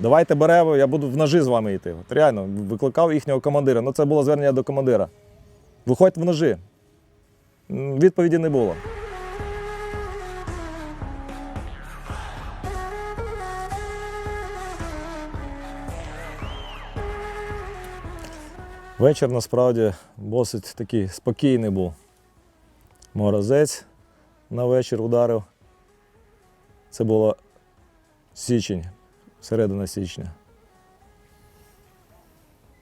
Давайте беремо, я буду в ножі з вами йти. От реально, викликав їхнього командира. Ну це було звернення до командира. Виходьте в ножі. Відповіді не було. Вечір насправді досить такий спокійний був. Морозець на вечір ударив. Це було січень, середина січня.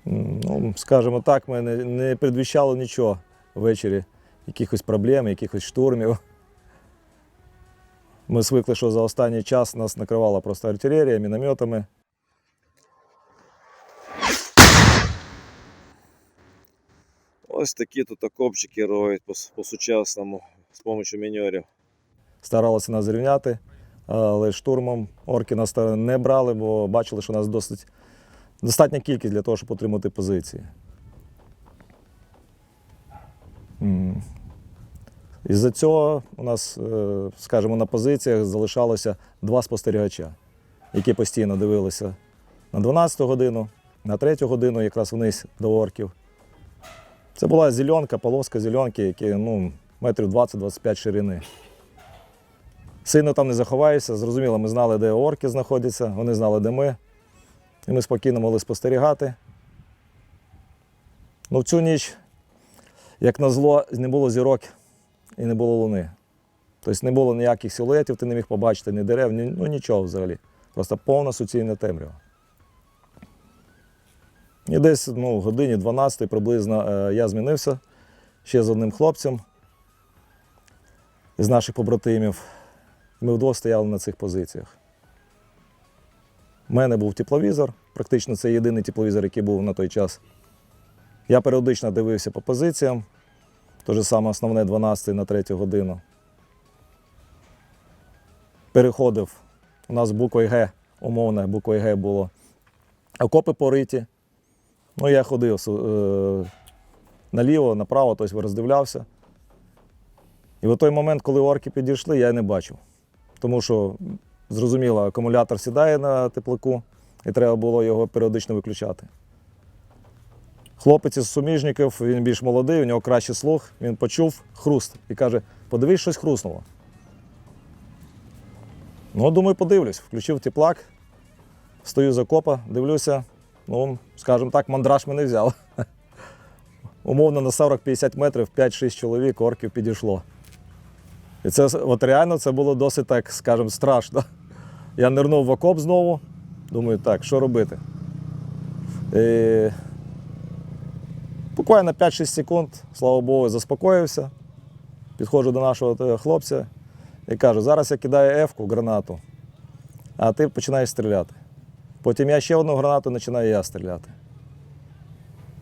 Ну, скажімо так, ми не, не предвіщало нічого ввечері, якихось проблем, якихось штурмів. Ми звикли, що за останній час нас накривала просто артилерія, мінометами. Ось такі тут окопчики роють по, с- по-сучасному з допомогою міньорів. Старалися нас зрівняти, але штурмом орки нас не брали, бо бачили, що у нас досить достатня кількість для того, щоб отримати позиції. Із-за цього у нас, е, скажімо, на позиціях залишалося два спостерігача, які постійно дивилися на 12 годину, на 3 годину, якраз вниз до орків. Це була зеленка, полоска зеленки, які ну, метрів 20-25 ширини. Сильно там не заховаєшся. Зрозуміло, ми знали, де орки знаходяться, вони знали, де ми. І ми спокійно могли спостерігати. Ну, в цю ніч, як назло, не було зірок і не було луни. Тобто не було ніяких силуетів, ти не міг побачити ні дерев, ні, ну нічого взагалі. Просто повна суцільна темрява. І десь ну, в годині 12 приблизно е, я змінився ще з одним хлопцем з наших побратимів. Ми вдвох стояли на цих позиціях. У мене був тепловізор, практично це єдиний тепловізор, який був на той час. Я періодично дивився по позиціям, те ж саме основне 12 на 3 годину. Переходив. У нас буквою Г, умовно, буквою Г було окопи пориті. Ну, я ходив е, наліво, направо, тобто роздивлявся. І в той момент, коли орки підійшли, я не бачив. Тому що, зрозуміло, акумулятор сідає на теплаку, і треба було його періодично виключати. Хлопець із суміжників, він більш молодий, у нього кращий слух, він почув хруст і каже: подивись, щось хруснуло. Ну, думаю, подивлюсь. Включив теплак, стою за копа, дивлюся, ну, скажімо так, мандраж мене взяв. Умовно на 40-50 метрів 5-6 чоловік орків підійшло. І це от реально це було досить так, скажімо, страшно. Я нирнув в окоп знову, думаю, так, що робити? І... Буквально 5-6 секунд, слава Богу, заспокоївся. Підходжу до нашого хлопця і кажу, зараз я кидаю Ефку, гранату, а ти починаєш стріляти. Потім я ще одну гранату починаю я стріляти.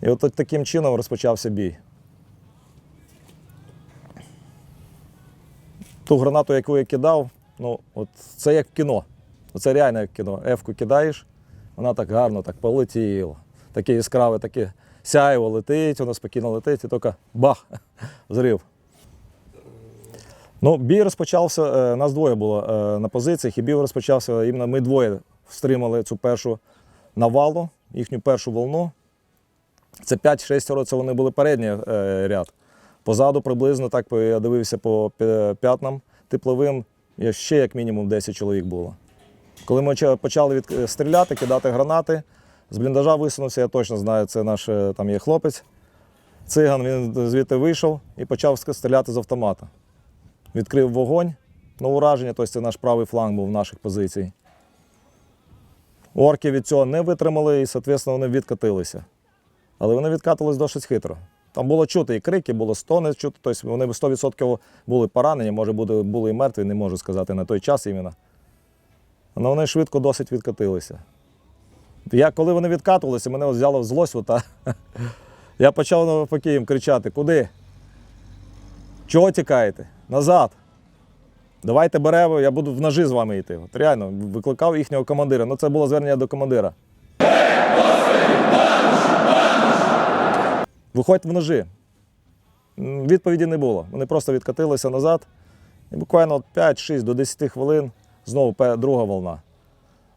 І от таким чином розпочався бій. Ту гранату, яку я кидав, ну, от це як кіно. Це реально як в кіно. Ефку кидаєш, вона так гарно так полетіла. Таке яскраве, таке сяйво летить, воно спокійно летить, і тільки бах, зрив. Ну, бій розпочався, е, нас двоє було е, на позиціях, і бій розпочався, іменно ми двоє стримали цю першу навалу, їхню першу волну. Це 5-6 років, це вони були передній е, ряд. Позаду приблизно, так я дивився по п'ятнам тепловим, ще як мінімум 10 чоловік було. Коли ми почали від, е, стріляти, кидати гранати, з бліндажа висунувся, я точно знаю, це наш е, там є хлопець. Циган він звідти вийшов і почав стріляти з автомата. Відкрив вогонь на ураження, тобто це наш правий фланг був наших позицій. Орки від цього не витримали і, соответственно, вони відкатилися. Але вони відкатились досить хитро. Там було чути і крики, було стони чути, тобто вони 100% були поранені, може були, були і мертві, не можу сказати на той час іменно. Але вони швидко досить відкатилися. Я, коли вони відкатувалися, мене взяло злость. Ота. Я почав навпаки їм кричати: куди? Чого тікаєте? Назад. Давайте беремо, я буду в ножі з вами йти. От реально, викликав їхнього командира. Ну, це було звернення до командира. Виходьте в ножі. Відповіді не було. Вони просто відкатилися назад. І буквально 5-6 до 10 хвилин знову друга волна.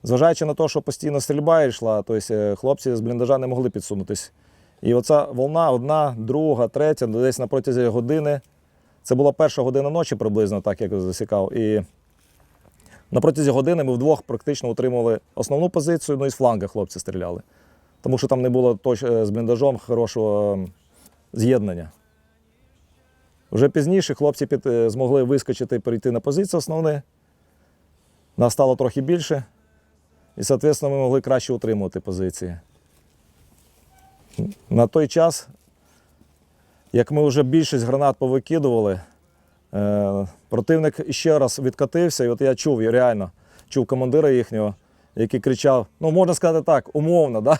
Зважаючи на те, що постійно стрільба йшла, тобто е, хлопці з бліндажа не могли підсунутись. І оця волна, одна, друга, третя, десь на протязі години. Це була перша година ночі приблизно, так як засікав. І на протязі години ми вдвох практично утримували основну позицію, ну і з фланга хлопці стріляли. Тому що там не було точ- е, з бліндажом хорошого ем, з'єднання. Вже пізніше хлопці під, е, змогли вискочити і перейти на позицію основні. Нас стало трохи більше. І, соответственно, ми могли краще утримувати позиції. На той час, як ми вже більшість гранат повикидували, е, противник ще раз відкатився, і от я чув, реально чув командира їхнього, який кричав: ну, можна сказати так, умовно, да?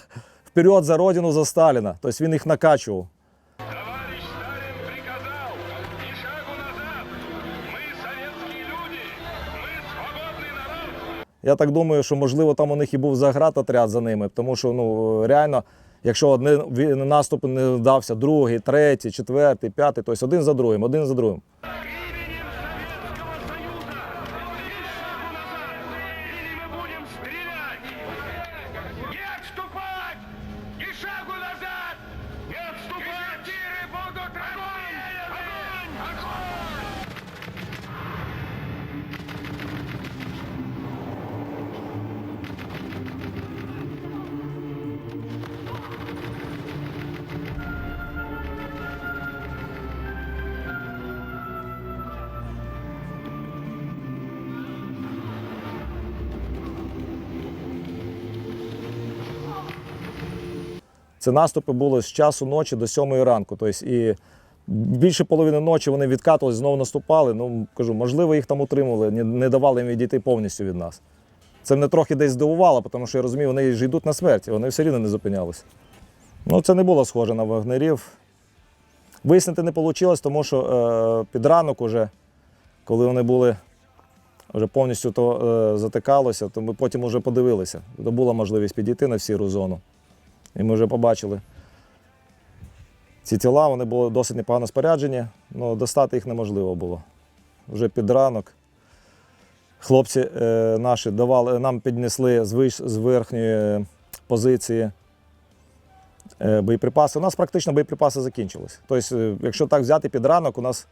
вперед за родину, за Сталіна. Тобто він їх накачував. Товарищ Сталин приказал, ни шагу назад. Мы советские люди, мы свободный народ. Я так думаю, що можливо там у них і був заградотряд за ними, тому що ну реально, якщо один ві- наступ не вдався, другий, третій, четвертий, п'ятий, тобто один за другим, один за другим. Це наступи були з часу ночі до сьомої ранку. Тобто і більше половини ночі вони відкатували, знову наступали. Ну кажу, можливо, їх там утримували, не, давали їм відійти повністю від нас. Це мене трохи десь здивувало, тому що я розумію, вони ж йдуть на смерть, вони все рівно не зупинялися. Ну, це не було схоже на вагнерів. Вияснити не вийшло, тому що е, під ранок, уже, коли вони були вже повністю то е, затикалося, то ми потім вже подивилися. То була можливість підійти на сіру зону. І ми вже побачили. Ці тіла вони були досить непогано споряджені, але достати їх неможливо було. Вже під ранок хлопці е, наші давали, нам піднесли з, виш, з верхньої позиції е, боєприпаси. У нас практично боєприпаси закінчились. Тобто, е, якщо так взяти під ранок, у нас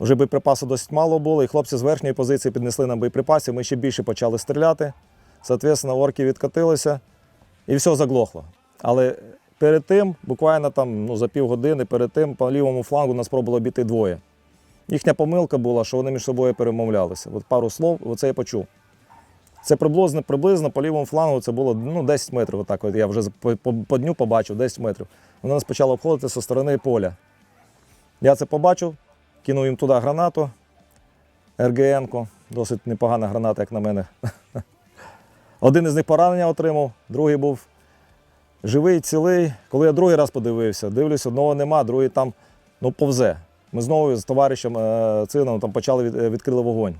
вже боєприпасу досить мало було, і хлопці з верхньої позиції піднесли нам боєприпасів, ми ще більше почали стріляти. Соответственно, орки відкатилися і все заглохло. Але перед тим, буквально там, ну, за півгодини перед тим, по лівому флангу нас пробувало бити двоє. Їхня помилка була, що вони між собою перемовлялися. От пару слов, оце я почув. Це приблизно, приблизно по лівому флангу це було ну, 10 метрів. Отак от я вже по, по, по дню побачив 10 метрів. Вони нас почали обходити зі сторони поля. Я це побачив, кинув їм туди гранату, РГН-ку, досить непогана граната, як на мене. Один із них поранення отримав, другий був живий, цілий. Коли я другий раз подивився, дивлюсь, одного нема, другий там ну, повзе. Ми знову з товаришем е, Цином там почали від, е, відкрили вогонь.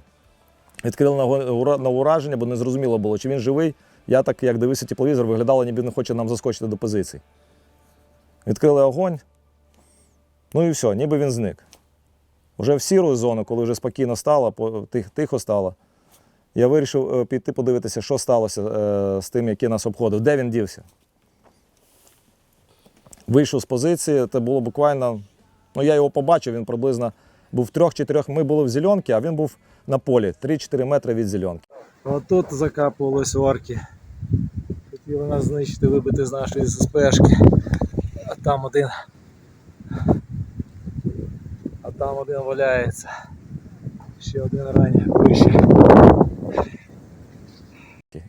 Відкрили на, ураження, бо не зрозуміло було, чи він живий. Я так, як дивився тепловізор, виглядало, ніби він хоче нам заскочити до позиції. Відкрили огонь. Ну і все, ніби він зник. Вже в сіру зону, коли вже спокійно стало, тихо стало, я вирішив е, піти подивитися, що сталося е, з тим, який нас обходив, де він дівся. Вийшов з позиції, це було буквально. Ну, я його побачив, він приблизно був трьох-чотирьох. Ми були в зеленці, а він був на полі 3-4 метри від зеленки. Отут закапувались орки. Хотіли нас знищити, вибити з нашої ССПшки. А там один. А там один валяється. Ще один ранее вище.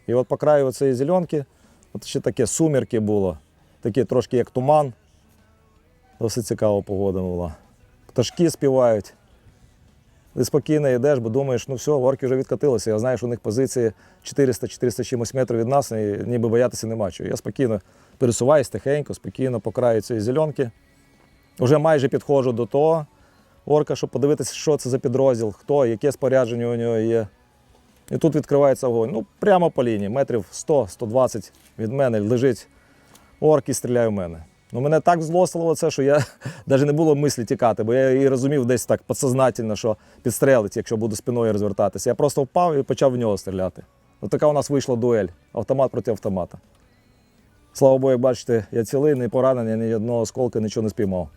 І от по краю цієї зеленки, от ще таке сумірки було, таке трошки як туман. Досить цікава погода була. Пташки співають. Ти спокійно йдеш, бо думаєш, ну все, орки вже відкатилися. Я знаю, що у них позиції 400-400 чимось метрів від нас, і ніби боятися нема чого. Я спокійно пересуваюсь тихенько, спокійно по краю цієї зеленки. Вже майже підходжу до того орка, щоб подивитися, що це за підрозділ, хто, яке спорядження у нього є. І тут відкривається вогонь. Ну, прямо по лінії, метрів 100-120 від мене лежить орк і стріляє в мене. Ну, мене так злостило це, що я навіть не було мислі тікати, бо я і розумів десь так підсознательно, що підстрелить, якщо буду спиною розвертатися. Я просто впав і почав в нього стріляти. Отака у нас вийшла дуель. Автомат проти автомата. Слава Богу, як бачите, я цілий, не поранений, ні одного осколка, нічого не спіймав.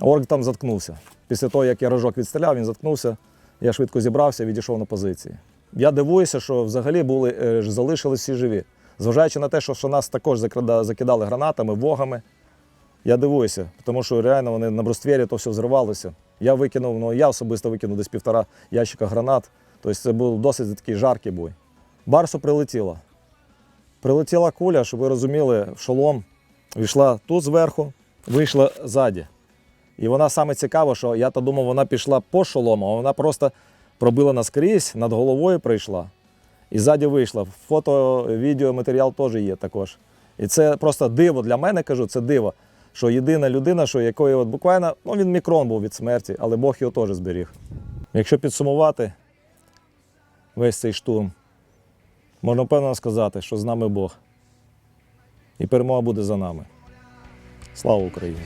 Орк там заткнувся. Після того, як я рожок відстріляв, він заткнувся. Я швидко зібрався, відійшов на позиції. Я дивуюся, що взагалі були, е, залишились всі живі. Зважаючи на те, що, що нас також закидали гранатами, вогами. Я дивуюся, тому що реально вони на бруствері то все взривалося. Я викинув, ну я особисто викинув десь півтора ящика гранат. Тобто це був досить такий жаркий бой. Барсу прилетіло. Прилетіла куля, щоб ви розуміли, в шолом війшла тут зверху, вийшла ззаді. І вона саме цікаво, що я то думав, вона пішла по шолому, а вона просто пробила наскрізь, над головою прийшла. І ззаді вийшла. Фото, відео, матеріал теж є також. І це просто диво для мене кажу, це диво. Що єдина людина, що якої от буквально, ну він мікрон був від смерті, але Бог його теж зберіг. Якщо підсумувати весь цей штурм, можна впевнено сказати, що з нами Бог. І перемога буде за нами. Слава Україні!